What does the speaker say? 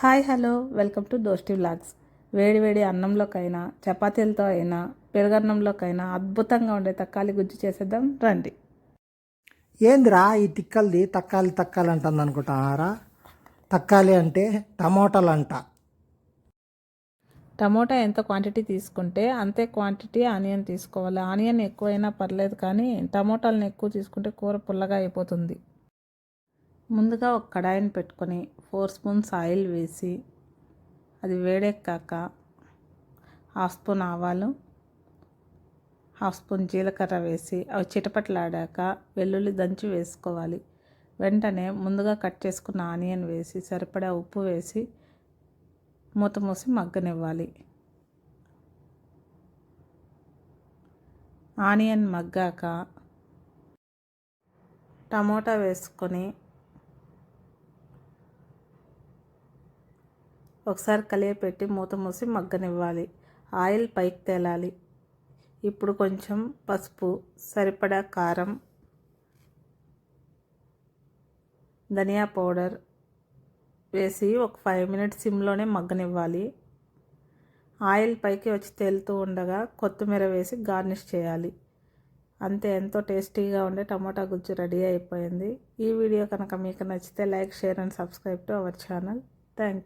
Hi hello. Welcome to Dosti vlogs. వేడి వేడి అన్నంలోకైనా చపాతీలతో అయినా పెరుగన్నంలోకైనా అద్భుతంగా ఉండే తక్కాలి గుజ్జు చేసేద్దాం రండి. ఏందిరా ఈ తిక్కల్ది తక్కాలి తక్కాలి అంటుంది అనుకుంటున్నారా తక్కాలి అంటే టమోటాలు అంట టమోటా ఎంత క్వాంటిటీ తీసుకుంటే అంతే క్వాంటిటీ ఆనియన్ తీసుకోవాలి. ఆనియన్ ఎక్కువైనా పర్లేదు కానీ టమోటాలను ఎక్కువ తీసుకుంటే కూర పుల్లగా అయిపోతుంది. ముందుగా ఒక కడాయిని పెట్టుకొని ఫోర్ స్పూన్స్ ఆయిల్ వేసి అది వేడెక్కాక హాఫ్ స్పూన్ ఆవాలు హాఫ్ స్పూన్ జీలకర్ర వేసి అవి చిటపట్లాడాక వెల్లుల్లి దంచి వేసుకోవాలి. వెంటనే ముందుగా కట్ చేసుకున్న ఆనియన్ వేసి సరిపడా ఉప్పు వేసి మూత మూసి మగ్గనివ్వాలి. ఆనియన్ మగ్గాక టమోటా వేసుకొని ఒకసారి కలియపెట్టి మూత మూసి మగ్గనివ్వాలి. ఆయిల్ పైకి తేలాలి. ఇప్పుడు కొంచెం పసుపు సరిపడా కారం ధనియా పౌడర్ వేసి ఒక ఫైవ్ మినిట్స్ సిమ్లోనే మగ్గనివ్వాలి. ఆయిల్ పైకి వచ్చి తేలుతూ ఉండగా కొత్తిమీర వేసి గార్నిష్ చేయాలి. అంతే ఎంతో టేస్టీగా ఉండే టమాటా గుజ్జు రెడీ అయిపోయింది. ఈ వీడియో కనుక మీకు నచ్చితే like share and subscribe to our channel. Thank you.